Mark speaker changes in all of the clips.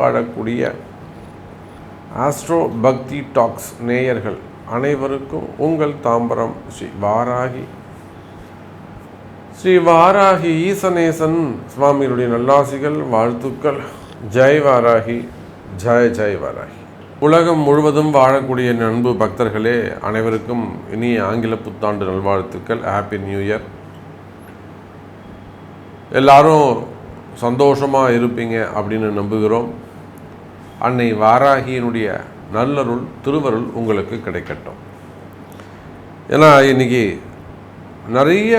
Speaker 1: வாழக்கூடிய ஆஸ்ட்ரோ பக்தி டாக்ஸ் நேயர்கள் அனைவருக்கும் உங்கள் தாம்பரம் ஸ்ரீ வாராகி. ஸ்ரீ வாராகி ஈசனேசன் சுவாமிகளுடைய நல்லாசிகள் வாழ்த்துக்கள். ஜெய் வாராகி ஜெய் ஜெய் வாராகி. உலகம் முழுவதும் வாழக்கூடிய நண்பு பக்தர்களே அனைவருக்கும் இனி ஆங்கில புத்தாண்டு நல்வாழ்த்துக்கள். ஹாப்பி நியூ இயர் எல்லாரும் சந்தோஷமாக இருப்பீங்க அப்படின்னு நம்புகிறோம். அன்னை வாராகியினுடைய நல்லருள் திருவருள் உங்களுக்கு கிடைக்கட்டும். ஏன்னா இன்னைக்கு நிறைய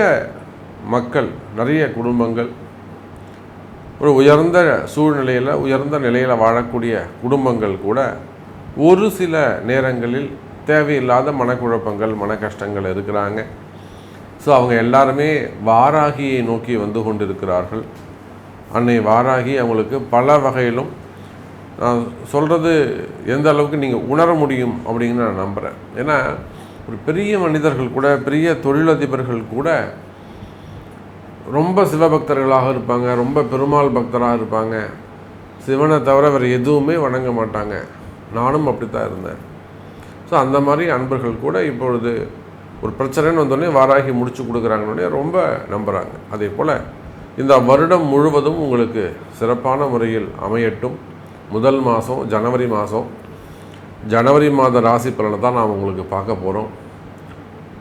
Speaker 1: மக்கள் நிறைய குடும்பங்கள் ஒரு உயர்ந்த சூழ்நிலையில் உயர்ந்த நிலையில் வாழக்கூடிய குடும்பங்கள் கூட ஒரு சில நேரங்களில் தேவையில்லாத மனக்குழப்பங்கள் மன கஷ்டங்கள் இருக்கிறாங்க. ஸோ அவங்க எல்லாருமே வாராகியை நோக்கி வந்து கொண்டிருக்கிறார்கள். அன்னை வாராகி அவங்களுக்கு பல வகையிலும் நான் சொல்கிறது எந்த அளவுக்கு நீங்கள் உணர முடியும் அப்படின்னு நான் நம்புகிறேன் ஏன்னா ஒரு பெரிய மனிதர்கள் கூட பெரிய தொழிலதிபர்கள் கூட ரொம்ப சிவபக்தர்களாக இருப்பாங்க ரொம்ப பெருமாள் பக்தராக இருப்பாங்க. சிவனை தவிர வேறு எதுவுமே வணங்க மாட்டாங்க. நானும் அப்படி தான் இருந்தேன். ஸோ அந்த மாதிரி அன்பர்கள் கூட இப்பொழுது ஒரு பிரச்சனைன்னு வந்தோடனே வாராகி முடிச்சு கொடுக்குறாங்கன்னே ரொம்ப நம்புகிறாங்க அதே போல் இந்த வருடம் முழுவதும் உங்களுக்கு சிறப்பான முறையில் அமையட்டும். முதல் மாதம் ஜனவரி மாதம் ஜனவரி மாத ராசி பலனை தான் நாம் உங்களுக்கு பார்க்க போகிறோம்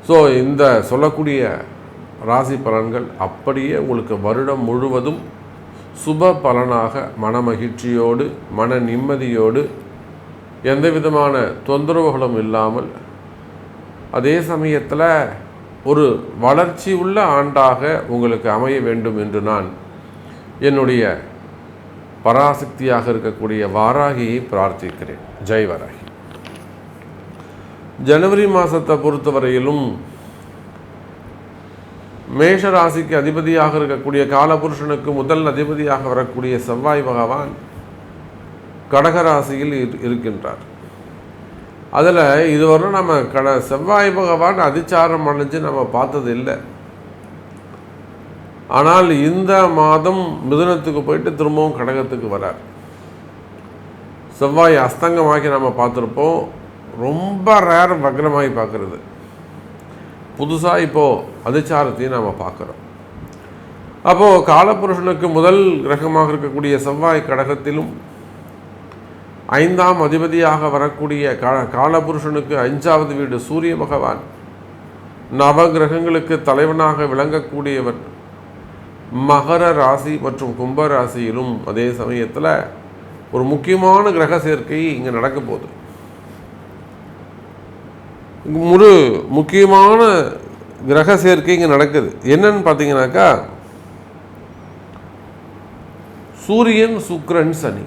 Speaker 1: ஸோ இந்த சொல்லக்கூடிய ராசி பலன்கள் அப்படியே உங்களுக்கு வருடம் முழுவதும் சுப பலனாக மன மகிழ்ச்சியோடு மன நிம்மதியோடு எந்த விதமான தொந்தரவுகளும் இல்லாமல் அதே சமயத்தில் ஒரு வளர்ச்சி உள்ள ஆண்டாக உங்களுக்கு அமைய வேண்டும் என்று நான் என்னுடைய பராசக்தியாக இருக்கக்கூடிய வாராகியை பிரார்த்திக்கிறேன். ஜெய் வராகி. ஜனவரி மாதத்தை பொறுத்தவரையிலும் மேஷ ராசிக்கு அதிபதியாக இருக்கக்கூடிய காலபுருஷனுக்கு முதல் அதிபதியாக வரக்கூடிய செவ்வாய் பகவான் கடகராசியில் இருக்கின்றார். அதில் இதுவரை நம்ம கட செவ்வாய் பகவான் அதிச்சாரம் அடைஞ்சு நம்ம பார்த்தது இல்லை ஆனால் இந்த மாதம் மிதுனத்துக்கு போயிட்டு திரும்பவும் கடகத்துக்கு வரார். செவ்வாய் அஸ்தங்கமாக்கி நம்ம பார்த்துருப்போம். ரொம்ப ரேர் வக்ரமாகி பார்க்குறது. புதுசாக இப்போது அதிச்சாரத்தையும் நாம் பார்க்குறோம். அப்போது காலபுருஷனுக்கு முதல் கிரகமாக இருக்கக்கூடிய செவ்வாய் கடகத்திலும் ஐந்தாம் அதிபதியாக வரக்கூடிய கா காலபுருஷனுக்கு அஞ்சாவது வீடு சூரிய பகவான். நவ கிரகங்களுக்கு தலைவனாக விளங்கக்கூடியவர். மகர ராசி மற்றும் கும்ப ராசியிலும் அதே சமயத்தில் ஒரு முக்கியமான கிரக சேர்க்கை இங்கே நடக்க போகுது. ஒரு முக்கியமான கிரக சேர்க்கை இங்கே நடக்குது. என்னன்னு பார்த்தீங்கன்னாக்கா சூரியன் சுக்ரன் சனி.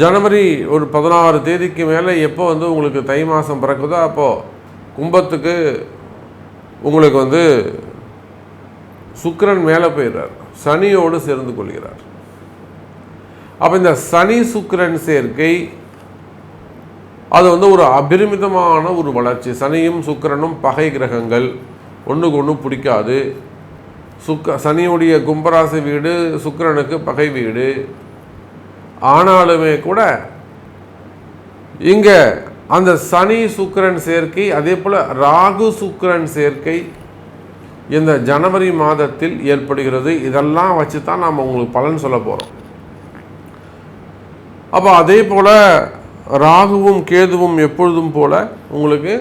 Speaker 1: ஜனவரி ஒரு பதினாறு தேதிக்கு மேலே எப்போ வந்து உங்களுக்கு தை மாதம் பிறக்குதோ அப்போது கும்பத்துக்கு உங்களுக்கு வந்து சுக்கிரன் மேலே போயிடுறார். சனியோடு சேர்ந்து கொள்கிறார். அப்போ இந்த சனி சுக்கிரன் சேர்க்கை அது வந்து ஒரு அபரிமிதமான ஒரு வளர்ச்சி. சனியும் சுக்கிரனும் பகை கிரகங்கள் ஒன்றுக்கு ஒன்றும் பிடிக்காது. சுக்க சனியுடைய கும்பராசி வீடு சுக்கிரனுக்கு பகை வீடு. ஆனாலுமே கூட இங்கே அந்த சனி சுக்கிரன் சேர்க்கை அதே போல் ராகு சுக்கிரன் சேர்க்கை இந்த ஜனவரி மாதத்தில் ஏற்படுகிறது இதெல்லாம் வச்சு தான் நாம் உங்களுக்கு பலன் சொல்ல போகிறோம் அப்போ அதே போல் ராகுவும் கேதுவும் எப்பொழுதும் போல உங்களுக்கு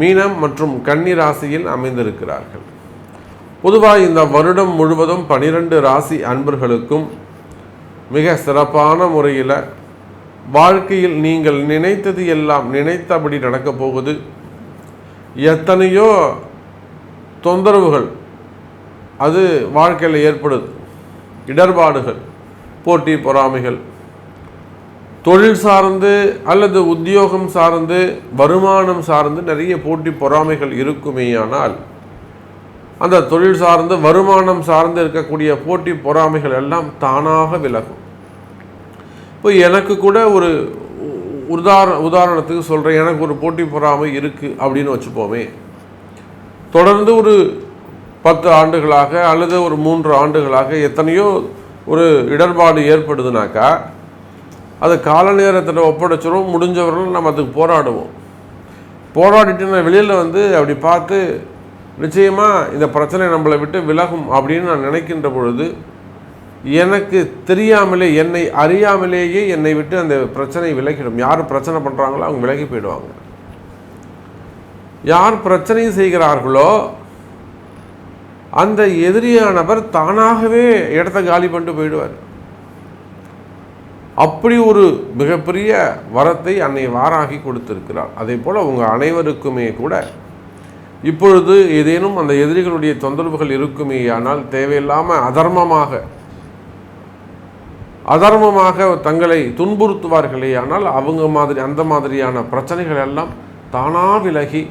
Speaker 1: மீனம் மற்றும் கன்னி ராசியில் அமைந்திருக்கிறார்கள். பொதுவாக இந்த வருடம் முழுவதும் பனிரெண்டு ராசி அன்பர்களுக்கும் மிக சிறப்பான முறையில் வாழ்க்கையில் நீங்கள் நினைத்தது எல்லாம் நினைத்தபடி நடக்கப் போகுது. எத்தனையோ தொந்தரவுகள். அது வாழ்க்கையில் ஏற்படுது. இடர்பாடுகள் போட்டி பொறாமைகள். தொழில் சார்ந்து அல்லது உத்தியோகம் சார்ந்து வருமானம் சார்ந்து நிறைய போட்டி பொறாமைகள் இருக்குமேயானால் அந்த தொழில் சார்ந்து வருமானம் சார்ந்து இருக்கக்கூடிய போட்டி பொறாமைகள் எல்லாம் தானாக விலகும். இப்போ எனக்கு கூட ஒரு உதாரண உதாரணத்துக்கு சொல்கிறேன் எனக்கு ஒரு போட்டி பொறாமை இருக்குது அப்படின்னு வச்சுப்போமே. தொடர்ந்து ஒரு பத்து ஆண்டுகளாக அல்லது ஒரு மூன்று ஆண்டுகளாக எத்தனையோ ஒரு இடர்பாடு ஏற்படுதுனாக்கா அது கால நேரத்தில் ஒப்படைச்சிடும் முடிஞ்சவர்கள் நம்ம அதுக்கு போராடுவோம். போராடிட்டு வெளியில் வந்து அப்படி பார்த்து நிச்சயமாக இந்த பிரச்சனை நம்மளை விட்டு விலகும் அப்படின்னு நான் நினைக்கின்ற பொழுது எனக்கு தெரியாமலே என்னை அறியாமலேயே என்னை விட்டு அந்த பிரச்சனை விலகிடும். யார் பிரச்சனை பண்ணுறாங்களோ அவங்க விலகி போயிடுவாங்க. யார் பிரச்சனை செய்கிறார்களோ அந்த எதிரியானவர் தானாகவே இடத்த காலி பண்ணிட்டு போயிடுவார். அப்படி ஒரு மிகப்பெரிய வரத்தை அன்னை வாராகி கொடுத்திருக்கிறார் அதே போல் உங்கள் அனைவருக்குமே கூட இப்பொழுது ஏதேனும் அந்த எதிரிகளுடைய தொந்தரவுகள் இருக்குமே ஆனால் தேவையில்லாமல் அதர்மமாக அதர்மமாக தங்களை துன்புறுத்துவார்களே ஆனால் அவங்க மாதிரி அந்த மாதிரியான பிரச்சனைகள் எல்லாம் தானாக விலகி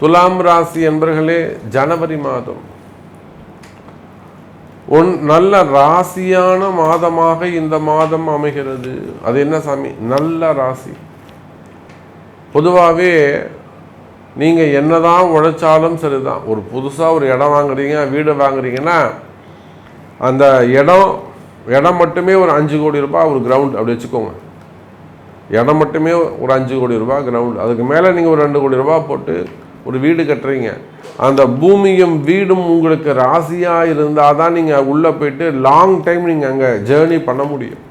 Speaker 1: துலாம் ராசி என்பர்களே ஜனவரி மாதம். ஒன் நல்ல ராசியான மாதமாக இந்த மாதம் அமைகிறது. அது என்ன சாமி? நல்ல ராசி. பொதுவாகவே நீங்கள் என்னதான் உழைச்சாலும் சரிதான். ஒரு புதுசாக ஒரு இடம் வாங்குறீங்க வீடு வாங்குறீங்கன்னா அந்த இடம் இடம் மட்டுமே ஒரு அஞ்சு கோடி ரூபாய் ஒரு கிரவுண்ட் அப்படி வச்சுக்கோங்க. இடம் மட்டுமே ஒரு அஞ்சு கோடி ரூபாய் கிரவுண்ட் அதுக்கு மேலே நீங்கள் ஒரு ரெண்டு கோடி ரூபாய் போட்டு ஒரு வீடு கட்டுறீங்க. அந்த பூமியும் வீடும் உங்களுக்கு ராசியாக இருந்தால் தான் நீங்கள் உள்ளே போயிட்டு லாங் டைம் நீங்கள் அங்கே ஜேர்னி பண்ண முடியும்.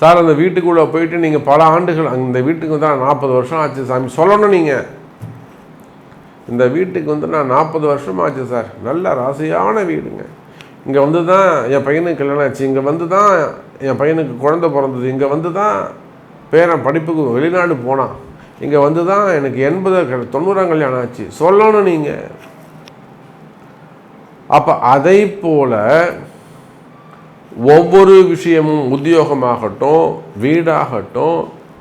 Speaker 1: சார் அந்த வீட்டுக்குள்ளே போயிட்டு நீங்கள் பல ஆண்டுகள் இந்த வீட்டுக்கு வந்து நாற்பது வருஷம் ஆச்சு சாமி. சொல்லணும் நீங்கள் இந்த வீட்டுக்கு வந்து நான் நாற்பது வருஷம் ஆச்சு சார். நல்ல ராசியான வீடுங்க. இங்கே வந்து தான் என் பையனுக்கு கல்யாணம் ஆச்சு. இங்கே வந்து தான் என் பையனுக்கு குழந்த பிறந்தது. இங்கே வந்து தான் பேரன் படிப்புக்கு வெளிநாடு போனான். இங்கே வந்து தான் எனக்கு எண்பது தொண்ணூறாம் கல்யாணம் ஆச்சு. சொல்லணும் நீங்கள் அப்போ அதை போல் ஒவ்வொரு விஷயமும் உத்தியோகமாகட்டும் வீடாகட்டும்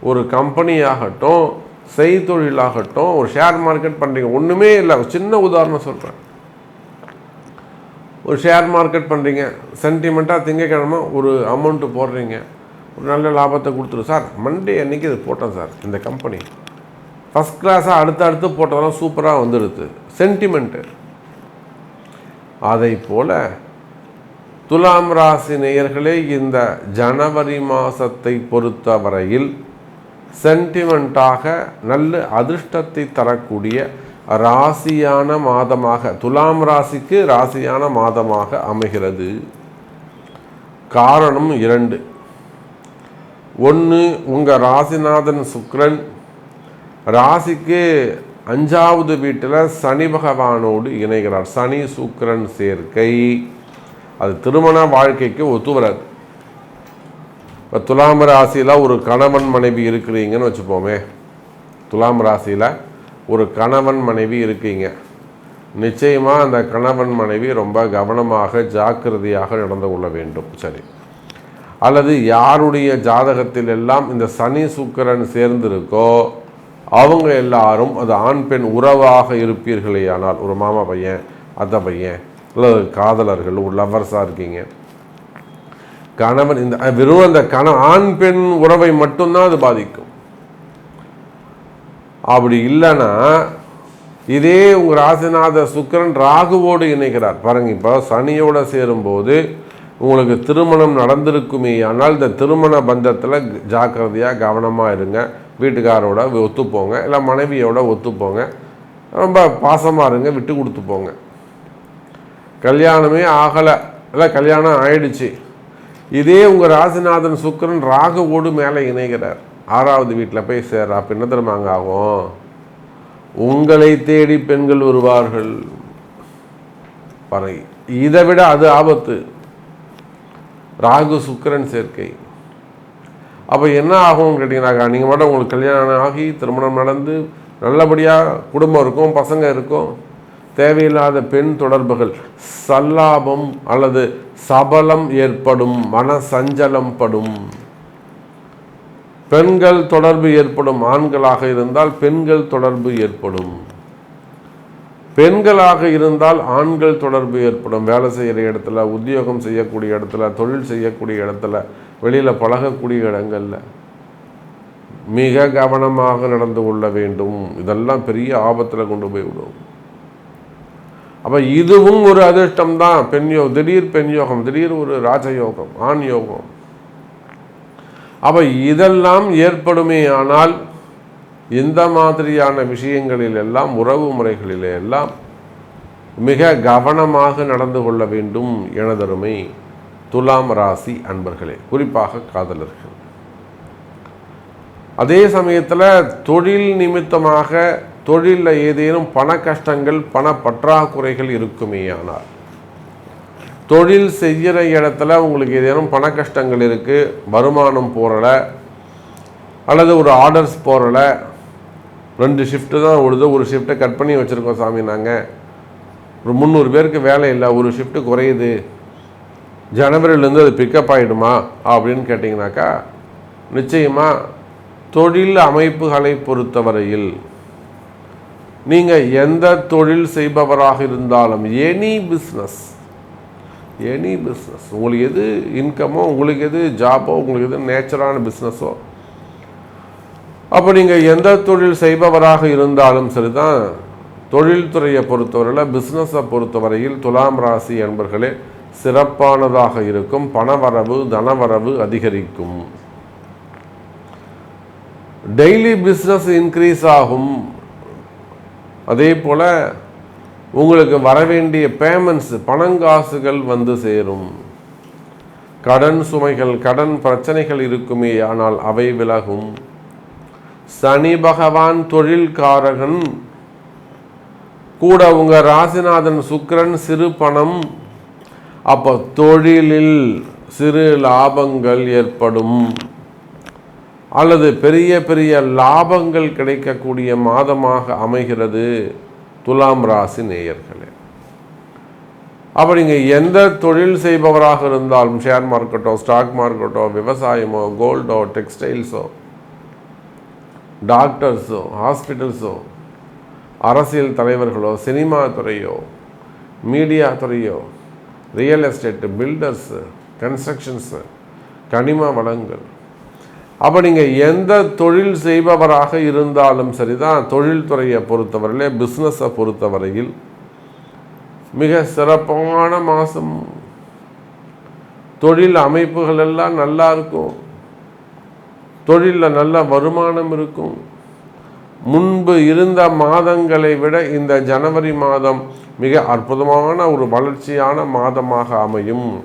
Speaker 1: ஒரு கம்பெனியாகட்டும் செய்தொழிலாகட்டும் ஒரு ஷேர் மார்க்கெட் பண்ணுறீங்க ஒன்றுமே இல்லை. ஒரு சின்ன உதாரணம் சொல்கிறேன் ஒரு ஷேர் மார்க்கெட் பண்ணுறீங்க சென்டிமெண்ட்டாக திங்கக்கிழமை ஒரு அமௌண்ட்டு போடுறீங்க. ஒரு நல்ல லாபத்தை கொடுத்துரும். சார் மண்டே அன்றைக்கி இது போட்டேன் சார் இந்த கம்பெனி ஃபஸ்ட் கிளாஸாக அடுத்து அடுத்து போட்டதெல்லாம் சூப்பராக வந்துடுது சென்டிமெண்ட்டு அதை போல் துலாம் ராசி நேயர்களே இந்த ஜனவரி மாதத்தை பொறுத்தவரையில் சென்டிமெண்ட்டாக நல்ல அதிர்ஷ்டத்தை தரக்கூடிய ராசியான மாதமாக துலாம் ராசிக்கு ராசியான மாதமாக அமைகிறது. காரணம் இரண்டு. ஒன்று உங்கள் ராசிநாதன் சுக்ரன் ராசிக்கு அஞ்சாவது வீட்டில் சனி பகவானோடு இணைகிறார். சனி சுக்கிரன் சேர்க்கை. அது திருமண வாழ்க்கைக்கு ஒத்து வராது. இப்போ துலாம் ராசியில் ஒரு கணவன் மனைவி இருக்கிறீங்கன்னு வச்சுப்போமே. துலாம் ராசியில் ஒரு கணவன் மனைவி இருக்கீங்க. நிச்சயமாக அந்த கணவன் மனைவி ரொம்ப கவனமாக ஜாக்கிரதையாக நடந்து கொள்ள வேண்டும். சரி. அல்லது யாருடைய ஜாதகத்தில் எல்லாம் இந்த சனி சுக்கரன் சேர்ந்திருக்கோ அவங்க எல்லாரும் அது ஆண் பெண் உறவாக இருப்பீர்களே ஆனால் ஒரு மாமா பையன் அத்தை பையன் இல்லை காதலர்கள் ஒரு லவ்வர்ஸாக இருக்கீங்க. கணவன் இந்த வெறும் அந்த கண ஆண் பெண் உறவை மட்டும்தான் அது பாதிக்கும். அப்படி இல்லைன்னா இதே உங்கள் ராசிநாத சுக்கிரன் ராகுவோடு இணைகிறார். பாருங்க இப்போ சனியோட சேரும்போது உங்களுக்கு திருமணம் நடந்திருக்குமே ஆனால் இந்த திருமண பந்தத்தில் ஜாக்கிரதையாக கவனமாக இருங்க. வீட்டுக்காரோட ஒத்துப்போங்க இல்லை மனைவியோட ஒத்துப்போங்க. ரொம்ப பாசமாக இருங்க விட்டு கொடுத்து போங்க. கல்யாணமே ஆகலை இல்லை கல்யாணம் ஆயிடுச்சு. இதே உங்கள் ராசிநாதன் சுக்கரன் ராகுவோடு மேலே இணைகிறார். ஆறாவது வீட்டில் போய் சேர்றா பின்ன திரும்ப ஆகும். உங்களை தேடி பெண்கள் வருவார்கள். பாருங்க இதை விட அது ஆபத்து. ராகு சுக்கரன் சேர்க்கை. அப்போ என்ன ஆகும்னு கேட்டிங்கனாக்கா நீங்கள் மட்டும் உங்களுக்கு கல்யாணம் ஆகி திருமணம் நடந்து நல்லபடியாக குடும்பம் இருக்கும் பசங்க இருக்கும் தேவையில்லாத பெண் தொடர்புகள் சல்லாபம் அல்லது சபலம் ஏற்படும் மன சஞ்சலம் படும் பெண்கள் தொடர்பு ஏற்படும் ஆண்களாக இருந்தால் பெண்கள் தொடர்பு ஏற்படும். பெண்களாக இருந்தால் ஆண்கள் தொடர்பு ஏற்படும். வேலை செய்கிற இடத்துல உத்தியோகம் செய்யக்கூடிய இடத்துல தொழில் செய்யக்கூடிய இடத்துல வெளியில் பழகக்கூடிய இடங்களில் மிக கவனமாக நடந்து கொள்ள வேண்டும். இதெல்லாம் பெரிய ஆபத்தில் கொண்டு போய் விடும். அப்போ இதுவும் ஒரு அதிர்ஷ்டம் தான். பெண் யோகம் திடீர் பெண் யோகம் திடீர் ஒரு ராஜயோகம் ஆண் யோகம். அப்போ இதெல்லாம் ஏற்படுமே ஆனால் இந்த மாதிரியான விஷயங்களில் எல்லாம் உறவு முறைகளில் எல்லாம் மிக கவனமாக நடந்து கொள்ள வேண்டும் எனதருமை. துலாம் ராசி அன்பர்களே குறிப்பாக காதலர்கள். அதே சமயத்தில் தொழில் நிமித்தமாக தொழிலில் ஏதேனும் பண கஷ்டங்கள் பண பற்றாக்குறைகள் இருக்குமேயானால் தொழில் செய்கிற இடத்துல உங்களுக்கு ஏதேனும் பண கஷ்டங்கள் இருக்குது வருமானம் போகிறல அல்லது ஒரு ஆர்டர்ஸ் போகிறல ரெண்டு ஷிஃப்ட்டு தான் ஓடுது ஒரு ஷிஃப்ட்டை கட் பண்ணி வச்சுருக்கோம் சாமி நாங்கள் ஒரு முந்நூறு பேருக்கு வேலை இல்லை ஒரு ஷிஃப்ட்டு குறையுது. ஜனவரிலேருந்து அது பிக்கப் ஆகிடுமா அப்படின்னு கேட்டிங்கனாக்கா நிச்சயமாக தொழில் அமைப்புகளை பொறுத்தவரையில் நீங்கள் எந்த தொழில் செய்பவராக இருந்தாலும் எனி பிஸ்னஸ் எனி பிஸ்னஸ் உங்களுக்கு எது இன்கமோ உங்களுக்கு எது ஜாபோ உங்களுக்கு எது நேச்சரான பிஸ்னஸோ அப்போ நீங்கள் எந்த தொழில் செய்பவராக இருந்தாலும் சரி தான் தொழில்துறையை பொறுத்தவரையில் பிஸ்னஸை பொறுத்தவரையில் துலாம் ராசி என்பர்களே சிறப்பானதாக இருக்கும். பணவரவு தனவரவு அதிகரிக்கும். டெய்லி பிஸ்னஸ் இன்க்ரீஸ் ஆகும். அதே போல் உங்களுக்கு வரவேண்டிய பேமெண்ட்ஸ் பணங்காசுகள் வந்து சேரும். கடன் சுமைகள் கடன் பிரச்சனைகள் இருக்குமே ஆனால் அவை விலகும். சனி பகவான் தொழில்காரகன் கூட உங்கள் ராசிநாதன் சுக்கிரன் சிறு பணம் அப்போ தொழிலில் சிறு லாபங்கள் ஏற்படும். அல்லது பெரிய பெரிய லாபங்கள் கிடைக்கக்கூடிய மாதமாக அமைகிறது துலாம் ராசி நேயர்களே. அப்போ நீங்கள் எந்த தொழில் செய்பவராக இருந்தாலும் ஷேர் மார்க்கெட்டோ ஸ்டாக் மார்க்கெட்டோ விவசாயமோ கோல்டோ டெக்ஸ்டைல்ஸோ டாக்டர்ஸோ ஹாஸ்பிட்டல்ஸோ அரசியல் தலைவர்களோ சினிமா துறையோ மீடியா துறையோ ரியல் எஸ்டேட்டு பில்டர்ஸு கன்ஸ்ட்ரக்ஷன்ஸு கனிம வளங்கள். அப்போ நீங்கள் எந்த தொழில் செய்பவராக இருந்தாலும் சரிதான் தொழில்துறையை பொறுத்தவரையிலே பிஸ்னஸை பொறுத்தவரையில் மிக சிறப்பான மாதம் தொழில் அமைப்புகள் எல்லாம் நல்லா இருக்கும். தொழிலில் நல்ல வருமானம் இருக்கும். முன்பு இருந்த மாதங்களை விட இந்த ஜனவரி மாதம் மிக அற்புதமான ஒரு வளர்ச்சியான மாதமாக அமையும்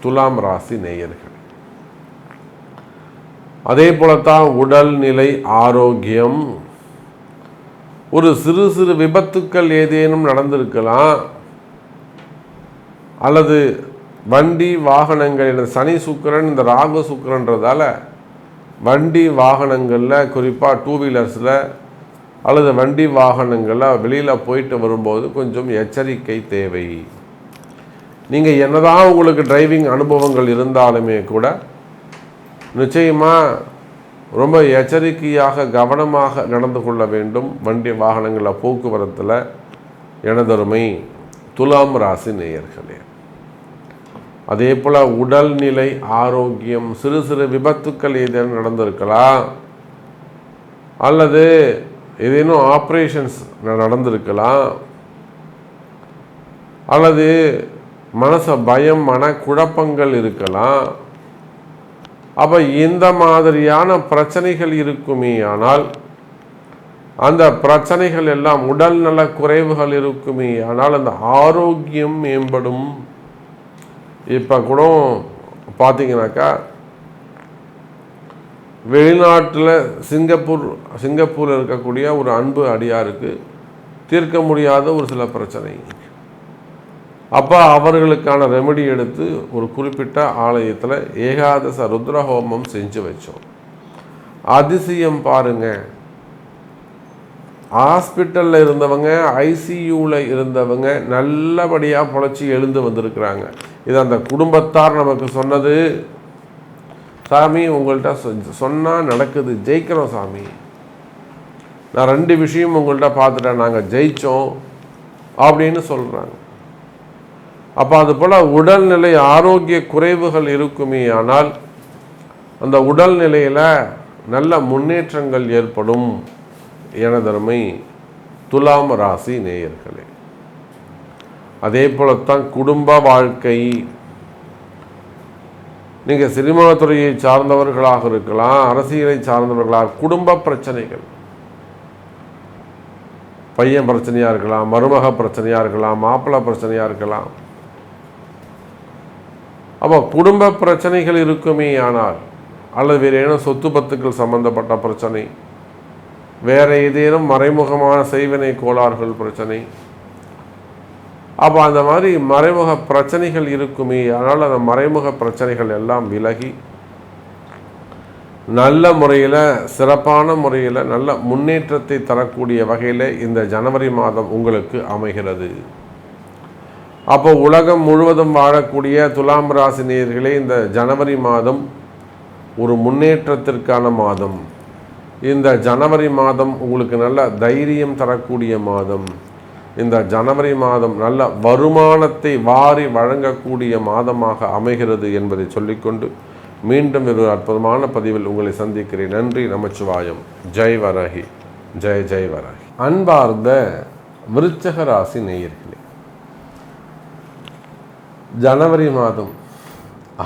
Speaker 1: துலாம் ராசி நேயர்கள். அதே போலத்தான் உடல்நிலை ஆரோக்கியம். ஒரு சிறு சிறு விபத்துக்கள் ஏதேனும் நடந்திருக்கலாம். அல்லது வண்டி வாகனங்கள் சனி சுக்கரன் இந்த ராகு சுக்கரன்றதால வண்டி வாகனங்களில் குறிப்பாக டூ வீலர்ஸில் அல்லது வண்டி வாகனங்கள்லாம் வெளியில் போயிட்டு வரும்போது கொஞ்சம் எச்சரிக்கை தேவை. நீங்கள் என்னதான் உங்களுக்கு டிரைவிங் அனுபவங்கள் இருந்தாலுமே கூட நிச்சயமாக ரொம்ப எச்சரிக்கையாக கவனமாக நடந்து கொள்ள வேண்டும் வண்டி வாகனங்களில் போக்குவரத்தில் எனதருமை துலாம் ராசி நேயர்களே. அதே போல் உடல்நிலை ஆரோக்கியம் சிறு சிறு விபத்துக்கள் ஏதேனும் நடந்திருக்கலாம். அல்லது ஏதேனும் ஆப்ரேஷன்ஸ் நடந்திருக்கலாம் அல்லது மனச பயம் மன குழப்பங்கள் இருக்கலாம் அப்போ இந்த மாதிரியான பிரச்சனைகள் இருக்குமே ஆனால் அந்த பிரச்சனைகள் எல்லாம் உடல் நல குறைவுகள் இருக்குமே ஆனால் அந்த ஆரோக்கியம் மேம்படும். இப்போ கூட பார்த்தீங்கன்னாக்கா வெளிநாட்டில் சிங்கப்பூர் சிங்கப்பூரில் இருக்கக்கூடிய ஒரு அன்பு அடியாருக்கு தீர்க்க முடியாத ஒரு சில பிரச்சனை. அப்போ அவர்களுக்கான ரெமெடி எடுத்து ஒரு குறிப்பிட்ட ஆலயத்தில் ஏகாதச ருத்ரஹோமம் செஞ்சு வச்சோம். அதிசயம் பாருங்க. ஹாஸ்பிட்டலில் இருந்தவங்க ஐசியூவில் இருந்தவங்க நல்லபடியாக பொழைச்சி எழுந்து வந்திருக்கிறாங்க. இது அந்த குடும்பத்தார் நமக்கு சொன்னது. சாமி உங்கள்கிட்ட சொன்னால் நடக்குது ஜெயிக்கிறோம் சாமி. நான் ரெண்டு விஷயம் உங்கள்கிட்ட பார்த்துட்டேன் நாங்கள் ஜெயித்தோம் அப்படின்னு சொல்கிறாங்க அப்போ அது போல் உடல்நிலை ஆரோக்கிய குறைவுகள் இருக்குமே ஆனால் அந்த உடல்நிலையில் நல்ல முன்னேற்றங்கள் ஏற்படும் எனதருமை துலாம் ராசி நேயர்களே. அதே போலத்தான் குடும்ப வாழ்க்கை நீங்கள் சினிமா துறையை சார்ந்தவர்களாக இருக்கலாம் அரசியலை சார்ந்தவர்களாக குடும்ப பிரச்சனைகள். பையன் பிரச்சனையாக இருக்கலாம் மருமக பிரச்சனையாக இருக்கலாம் மாப்பிள்ளை பிரச்சனையாக இருக்கலாம். அப்போ குடும்ப பிரச்சனைகள் இருக்குமே ஆனால் அல்லது வேறு ஏதேனும் சொத்து பத்துக்கள் சம்பந்தப்பட்ட பிரச்சனை வேறு ஏதேனும் மறைமுகமான செய்வினை கோளாறுகள் பிரச்சனை அப்போ அந்த மாதிரி மறைமுக பிரச்சனைகள் இருக்குமே. ஆனால் அந்த மறைமுக பிரச்சனைகள் எல்லாம் விலகி நல்ல முறையில் சிறப்பான முறையில் நல்ல முன்னேற்றத்தை தரக்கூடிய வகையில் இந்த ஜனவரி மாதம் உங்களுக்கு அமைகிறது. அப்போ உலகம் முழுவதும் வாழக்கூடிய துலாம் ராசி நேர்களே இந்த ஜனவரி மாதம் ஒரு முன்னேற்றத்திற்கான மாதம். இந்த ஜனவரி மாதம் உங்களுக்கு நல்ல தைரியம் தரக்கூடிய மாதம். இந்த ஜனவரி மாதம் நல்ல வருமானத்தை வாரி வழங்கக்கூடிய மாதமாக அமைகிறது என்பதை சொல்லிக்கொண்டு மீண்டும் ஒரு அற்புதமான பதிவில் உங்களை சந்திக்கிறேன். நன்றி நமச்சிவாயம். ஜெய் வரஹி ஜெய் ஜெய் வரகி. அன்பார்ந்த விருச்சக ராசி நேயர்களே ஜனவரி மாதம்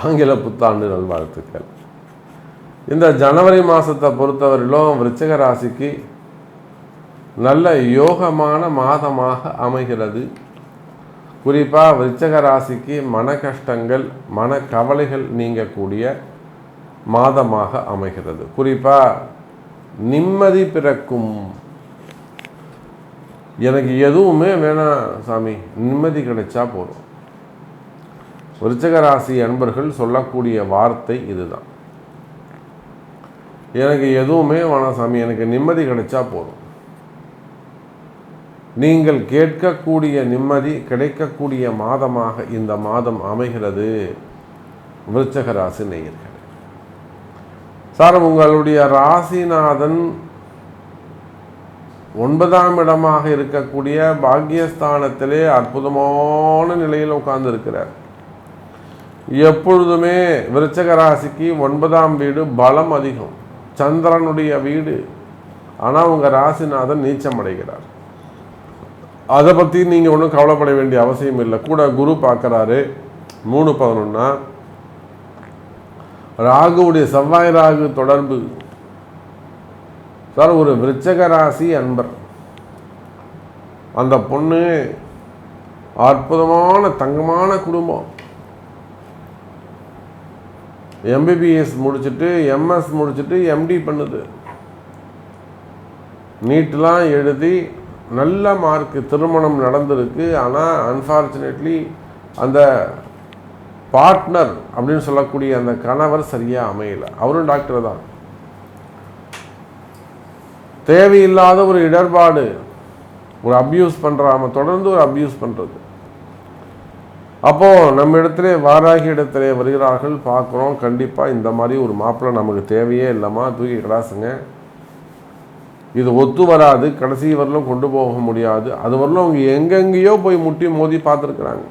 Speaker 1: ஆங்கில புத்தாண்டு நல்வாழ்த்துக்கள் இந்த ஜனவரி மாதத்தை பொறுத்தவரையிலும் விருச்சக ராசிக்கு நல்ல யோகமான மாதமாக அமைகிறது. குறிப்பாக விருச்சக ராசிக்கு மன கஷ்டங்கள் மன கவலைகள் நீங்கக்கூடிய மாதமாக அமைகிறது. குறிப்பாக நிம்மதி பிறக்கும். எனக்கு எதுவுமே வேணாம் சாமி நிம்மதி கிடைச்சா போதும். விருச்சக ராசி அன்பர்கள் சொல்லக்கூடிய வார்த்தை இதுதான். எனக்கு எதுவுமே வேணாம் சாமி எனக்கு நிம்மதி கிடைச்சா போதும். நீங்கள் கேட்கக்கூடிய நிம்மதி கிடைக்கக்கூடிய மாதமாக இந்த மாதம் அமைகிறது. விருச்சக ராசி நேயர்கள். சார் உங்களுடைய ராசிநாதன் ஒன்பதாம் இடமாக இருக்கக்கூடிய பாக்யஸ்தானத்திலே அற்புதமான நிலையில் உட்கார்ந்து இருக்கிறார் எப்பொழுதுமே விருச்சக ராசிக்கு ஒன்பதாம் வீடு பலம் அதிகம். சந்திரனுடைய வீடு. ஆனால் உங்கள் ராசிநாதன் நீச்சம் அடைகிறார் அதை பற்றி நீங்கள் ஒன்றும் கவலைப்பட வேண்டிய அவசியம் இல்லை. கூட குரு பார்க்குறாரு. மூணு பதினொன்னா ராகுவுடைய செவ்வாய் ராகு தொடர்பு. சார் ஒரு விருச்சக ராசி அன்பர். அந்த பொண்ணு அற்புதமான தங்கமான குடும்பம். எம்பிபிஎஸ் முடிச்சுட்டு எம்எஸ் முடிச்சுட்டு எம்டி பண்ணுது. நீட்லாம் எழுதி நல்ல மார்க்கு திருமணம் நடந்திருக்கு. ஆனால் அன்ஃபார்ச்சுனேட்லி அந்த பார்ட்னர் அப்படின்னு சொல்லக்கூடிய அந்த கணவர் சரியாக அமையலை. அவரும் டாக்டர் தான். தேவையில்லாத ஒரு இடர்பாடு ஒரு அப்யூஸ் பண்ணுறாம தொடர்ந்து ஒரு அப்யூஸ் பண்ணுறது அப்போது நம்ம இடத்துல வாராகி இடத்துல வருகிறார்கள். பார்க்குறோம். கண்டிப்பாக இந்த மாதிரி ஒரு மாப்பிள்ளை நமக்கு தேவையே இல்லைம்மா. தூக்கி கிடாசுங்க. இது ஒத்து வராது கடைசி வரலும் கொண்டு போக முடியாது. அது வரலும் அவங்க எங்கெங்கேயோ போய் முட்டி மோதி பார்த்துருக்குறாங்க.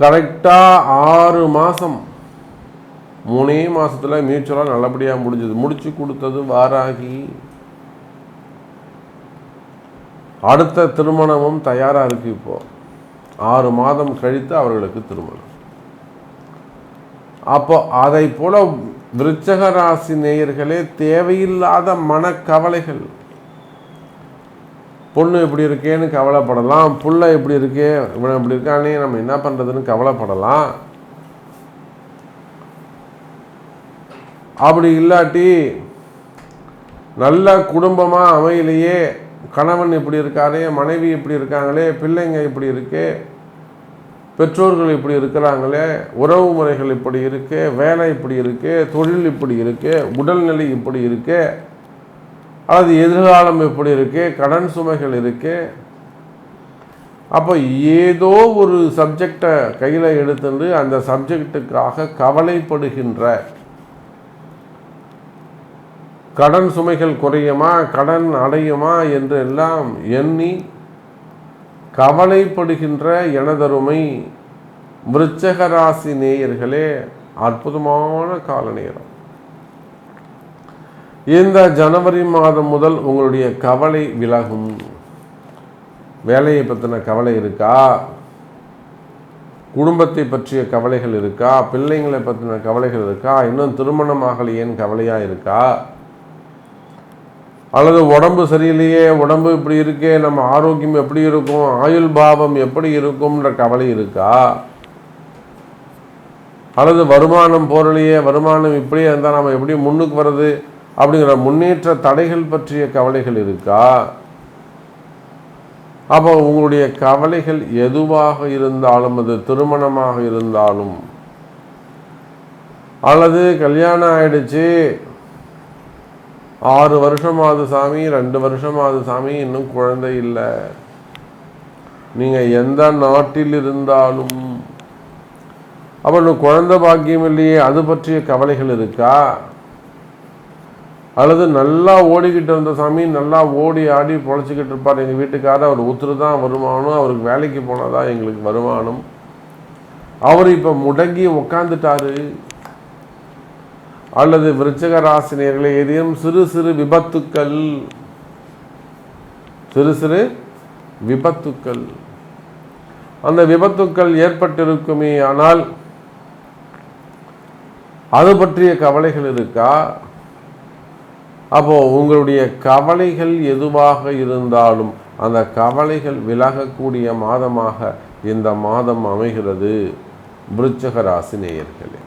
Speaker 1: கரெக்டாக ஆறு மாதம் மூணே மாதத்தில் மியூச்சுவலாக நல்லபடியாக முடிஞ்சது. முடிச்சு கொடுத்தது வாராகி. அடுத்த திருமணமும் தயாராக இருக்குது இப்போது ஆறு மாதம் கழித்து அவர்களுக்கு திருமணம். அப்போ அதை போல விருச்சக ராசி நேயர்களே தேவையில்லாத மனக்கவலைகள். பொண்ணு இப்படி இருக்கேன்னு கவலைப்படலாம் புள்ள இப்படி இருக்கே இவன் இப்படி இருக்கானே நம்ம என்ன பண்ணுறதுன்னு கவலைப்படலாம். அப்படி இல்லாட்டி நல்ல குடும்பமாக அமையிலேயே கணவன் இப்படி இருக்காரே மனைவி இப்படி இருக்காங்களே பிள்ளைங்க இப்படி இருக்கே பெற்றோர்கள் இப்படி இருக்கிறாங்களே உறவு முறைகள் இப்படி இருக்கு வேலை இப்படி இருக்கு தொழில் இப்படி இருக்கு உடல்நிலை இப்படி இருக்கு அல்லது எதிர்காலம் இப்படி இருக்கு கடன் சுமைகள் இருக்கு. அப்போ ஏதோ ஒரு சப்ஜெக்டை கையில் எடுத்துட்டு அந்த சப்ஜெக்டுக்காக கவலைப்படுகின்ற கடன் சுமைகள் குறையுமா கடன் அடையுமா என்று எல்லாம் எண்ணி கவலைப்படுகின்ற எனதருமை விருச்சகராசி நேயர்களே அற்புதமான கால நேரம். இந்த ஜனவரி மாதம் முதல் உங்களுடைய கவலை விலகும். வேலையை பற்றின கவலை இருக்கா? குடும்பத்தை பற்றிய கவலைகள் இருக்கா? பிள்ளைங்களை பற்றின கவலைகள் இருக்கா? இன்னும் திருமணம் ஏன் கவலையாக இருக்கா? அல்லது உடம்பு சரியில்லையே உடம்பு இப்படி இருக்கே நம்ம ஆரோக்கியம் எப்படி இருக்கும் ஆயுள் பாவம் எப்படி இருக்கும்ன்ற கவலை இருக்கா? அல்லது வருமானம் போரலையே வருமானம் இப்படியே இருந்தால் நம்ம எப்படி முன்னுக்கு வர்றது? அப்படிங்கிற முன்னேற்ற தடைகள் பற்றிய கவலைகள் இருக்கா? அப்போ உங்களுடைய கவலைகள் எதுவாக இருந்தாலும் அது திருமணமாக இருந்தாலும் அல்லது கல்யாணம் ஆயிடுச்சு ஆறு வருஷமாவது சாமி ரெண்டு வருஷமாவது சாமி இன்னும் குழந்தை இல்லை. நீங்கள் எந்த நாட்டில் இருந்தாலும் அப்போ இன்னும் குழந்தை பாக்கியம் இல்லையே அது பற்றிய கவலைகள் இருக்கா? அல்லது நல்லா ஓடிக்கிட்டு இருந்த சாமி நல்லா ஓடி ஆடி பொழைச்சிக்கிட்டு இருப்பார். எங்கள் வீட்டுக்காரர் அவர் ஒத்துரு தான் வருமானம் அவருக்கு வேலைக்கு போனால் தான் எங்களுக்கு வருமானம். அவர் இப்போ முடங்கி உக்காந்துட்டாரு. அல்லது விருச்சக ராசினியர்களை ஏதேனும் சிறு சிறு விபத்துக்கள்? சிறு சிறு விபத்துக்கள். அந்த விபத்துக்கள் ஏற்பட்டிருக்குமே ஆனால் அது பற்றிய கவலைகள் இருக்கா? அப்போ உங்களுடைய கவலைகள் எதுவாக இருந்தாலும் அந்த கவலைகள் விலகக்கூடிய மாதமாக இந்த மாதம் அமைகிறது. விருச்சக ராசி நேயர்களே.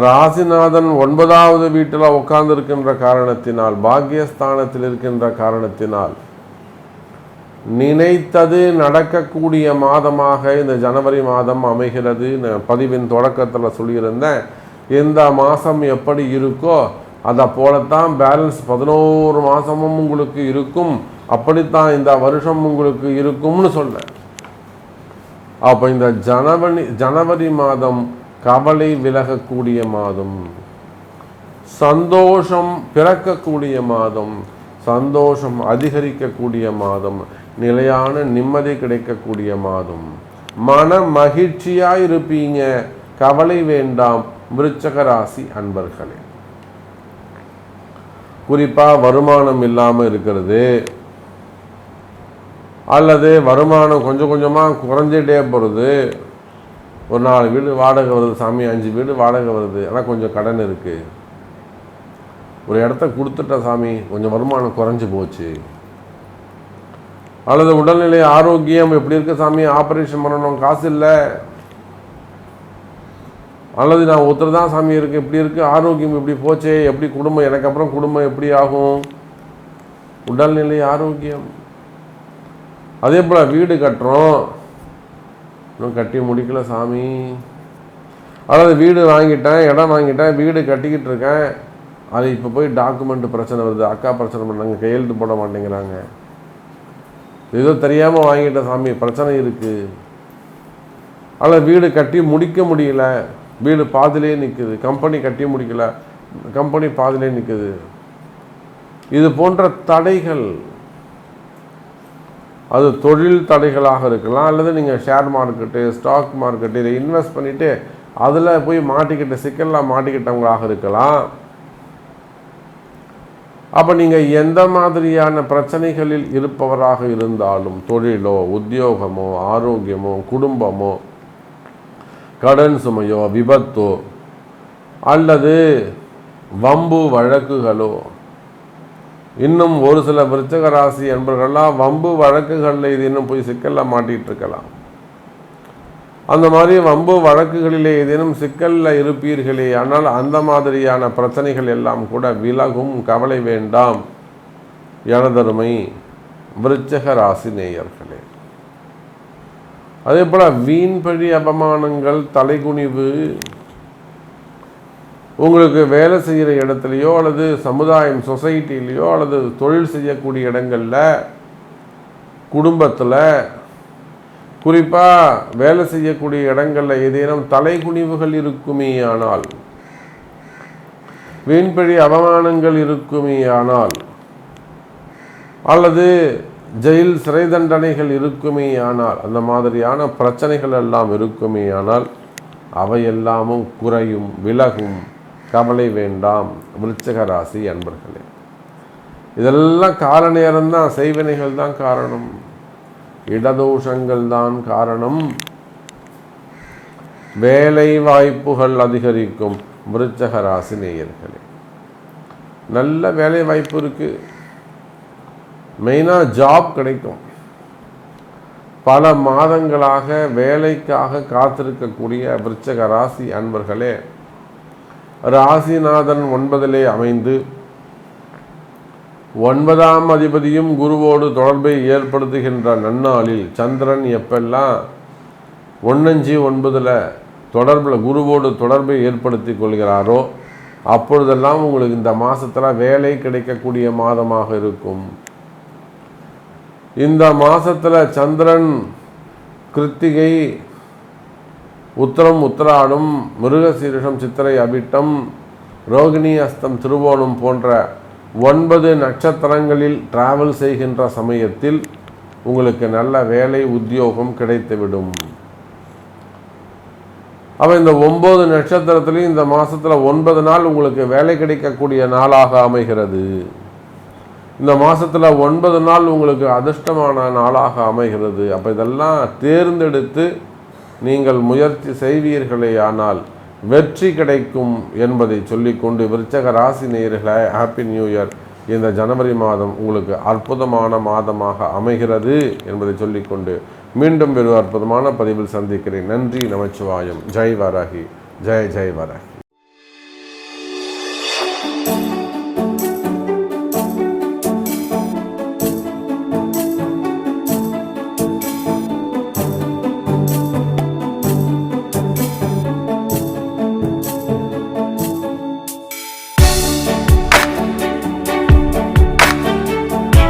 Speaker 1: ராசிநாதன் ஒன்பதாவது வீட்டில் உட்கார்ந்திருக்கின்ற காரணத்தினால் பாக்கியஸ்தானத்தில் இருக்கின்ற காரணத்தினால் நினைத்தது நடக்கக்கூடிய மாதமாக இந்த ஜனவரி மாதம் அமைகிறது. பதிவின் தொடக்கத்தில் சொல்லியிருந்தேன் எந்த மாதம் எப்படி இருக்கோ அதை போலத்தான் பேலன்ஸ் பதினோரு மாதமும் உங்களுக்கு இருக்கும். அப்படித்தான் இந்த வருஷம் உங்களுக்கு இருக்கும்னு சொன்னேன். அப்போ இந்த ஜனவரி ஜனவரி மாதம் கவலை விலகக்கூடிய மாதம் சந்தோஷம் பிறக்கக்கூடிய மாதம் சந்தோஷம் அதிகரிக்கக்கூடிய மாதம் நிலையான நிம்மதி கிடைக்கக்கூடிய மாதம். மன மகிழ்ச்சியாக இருப்பீங்க. கவலை வேண்டாம் விருச்சக ராசி அன்பர்களே. குறிப்பாக வருமானம் இல்லாமல் இருக்கிறது. அல்லது வருமானம் கொஞ்சம் கொஞ்சமாக குறைஞ்சிட்டே போகிறது ஒரு நாலு வீடு வாடகை வருது சாமி அஞ்சு வீடு வாடகை வருது. ஆனால் கொஞ்சம் கடன் இருக்குது ஒரு இடத்த கொடுத்துட்ட சாமி கொஞ்சம் வருமானம் குறைஞ்சி போச்சு. அல்லது உடல்நிலை ஆரோக்கியம் எப்படி இருக்கு சாமி? ஆப்ரேஷன் பண்ணணும் காசு இல்லை. அல்லது நான் ஒருத்தர் தான் சாமி இருக்கு இப்படி இருக்குது ஆரோக்கியம் இப்படி போச்சே எப்படி குடும்பம் எனக்கு அப்புறம் குடும்பம் எப்படி ஆகும்? உடல்நிலை ஆரோக்கியம். அதே போல் வீடு கட்டுறோம். இன்னும் கட்டி முடிக்கல சாமி. அதாவது வீடு வாங்கிட்டேன் இடம் வாங்கிட்டேன் வீடு கட்டிக்கிட்டு இருக்கேன். அது இப்போ போய் டாக்குமெண்ட் பிரச்சனை வருது. அக்கா பிரச்சனை பண்ணாங்க கையெழுத்து போட மாட்டேங்கிறாங்க. ஏதோ தெரியாமல் வாங்கிட்டேன் சாமி பிரச்சனை இருக்குது அதில் வீடு கட்டி முடிக்க முடியல. வீடு பாதிலே நிற்குது கம்பெனி கட்டி முடிக்கல. கம்பெனி பாதிலே நிற்குது இது போன்ற தடைகள் அது தொழில் தடைகளாக இருக்கலாம் அல்லது நீங்கள் ஷேர் மார்க்கெட்டு ஸ்டாக் மார்க்கெட்டு இதை இன்வெஸ்ட் பண்ணிவிட்டு அதில் போய் மாட்டிக்கிட்ட சிக்கலாக மாட்டிக்கிட்டவங்களாக இருக்கலாம். அப்போ நீங்கள் எந்த மாதிரியான பிரச்சனைகளில் இருப்பவராக இருந்தாலும் தொழிலோ உத்தியோகமோ ஆரோக்கியமோ குடும்பமோ கடன் சுமையோ விபத்தோ அல்லது வம்பு வழக்குகளோ இன்னும் ஒரு சில விருச்சக ராசி என்பவர்கள்லாம் வம்பு வழக்குகளில் இது இன்னும் போய் சிக்கலில் மாட்டிகிட்டு இருக்கலாம் அந்த மாதிரி வம்பு வழக்குகளிலே ஏதேனும் சிக்கலில் இருப்பீர்களே ஆனால் அந்த மாதிரியான பிரச்சனைகள் எல்லாம் கூட விலகும் கவலை வேண்டாம். எனதருமை விருச்சக ராசி நேயர்களே. அதே போல் வீண்பழி அபமானங்கள் தலைகுனிவு உங்களுக்கு வேலை செய்கிற இடத்துலையோ அல்லது சமுதாயம் சொசைட்டிலேயோ அல்லது தொழில் செய்யக்கூடிய இடங்களில் குடும்பத்தில் குறிப்பாக வேலை செய்யக்கூடிய இடங்களில் ஏதேனும் தலைகுனிவுகள் இருக்குமே ஆனால் வீண்பழி அவமானங்கள் இருக்குமே ஆனால் அல்லது ஜெயில் சிறை தண்டனைகள் இருக்குமே ஆனால் அந்த மாதிரியான பிரச்சனைகள் எல்லாம் இருக்குமே ஆனால் அவையெல்லாமும் குறையும் விலகும். கவலை வேண்டாம் விருச்சக ராசி அன்பர்களே. இதெல்லாம் கால நேரம்தான் செய்வினைகள் தான் காரணம். இடதோஷங்கள் தான் காரணம். வேலை வாய்ப்புகள் அதிகரிக்கும் விருச்சக ராசி நேயர்களே. நல்ல வேலை வாய்ப்பு இருக்குது மெயினாக ஜாப் கிடைக்கும். பல மாதங்களாக வேலைக்காக காத்திருக்கக்கூடிய விருச்சக ராசி அன்பர்களே ராசிநாதன் ஒன்பதிலே அமைந்து ஒன்பதாம் அதிபதியும் குருவோடு தொடர்பை ஏற்படுத்துகின்ற நன்னாளில் சந்திரன் எப்பெல்லாம் ஒன்னஞ்சு ஒன்பதில் தொடர்பில் குருவோடு தொடர்பை ஏற்படுத்தி கொள்கிறாரோ அப்பொழுதெல்லாம் உங்களுக்கு இந்த மாதத்தில் வேலை கிடைக்கக்கூடிய மாதமாக இருக்கும். இந்த மாதத்தில் சந்திரன் கிருத்திகை உத்தரம் உத்தராடம் மிருகசீரிஷம் சித்திரை அபிட்டம் ரோகிணி அஸ்தம் திருவோணம் போன்ற ஒன்பது நட்சத்திரங்களில் டிராவல் செய்கின்ற சமயத்தில் உங்களுக்கு நல்ல வேலை உத்தியோகம் கிடைத்துவிடும். அவன் இந்த ஒம்பது நட்சத்திரத்துலேயும் இந்த மாதத்தில் ஒன்பது நாள் உங்களுக்கு வேலை கிடைக்கக்கூடிய நாளாக அமைகிறது. இந்த மாதத்தில் ஒன்பது நாள் உங்களுக்கு அதிர்ஷ்டமான நாளாக அமைகிறது. அப்போ இதெல்லாம் தேர்ந்தெடுத்து நீங்கள் முயற்சி செய்வீர்களே ஆனால் வெற்றி கிடைக்கும் என்பதை சொல்லிக்கொண்டு விருச்சக ராசி நேயர்களே ஹாப்பி நியூ இயர் இந்த ஜனவரி மாதம் உங்களுக்கு அற்புதமான மாதமாக அமைகிறது என்பதை சொல்லிக்கொண்டு மீண்டும் ஒரு அற்புதமான பதிவில் சந்திக்கிறேன். நன்றி நமச்சிவாயம். ஜெய் வராகி. ஜெய் ஜெய் வராகி.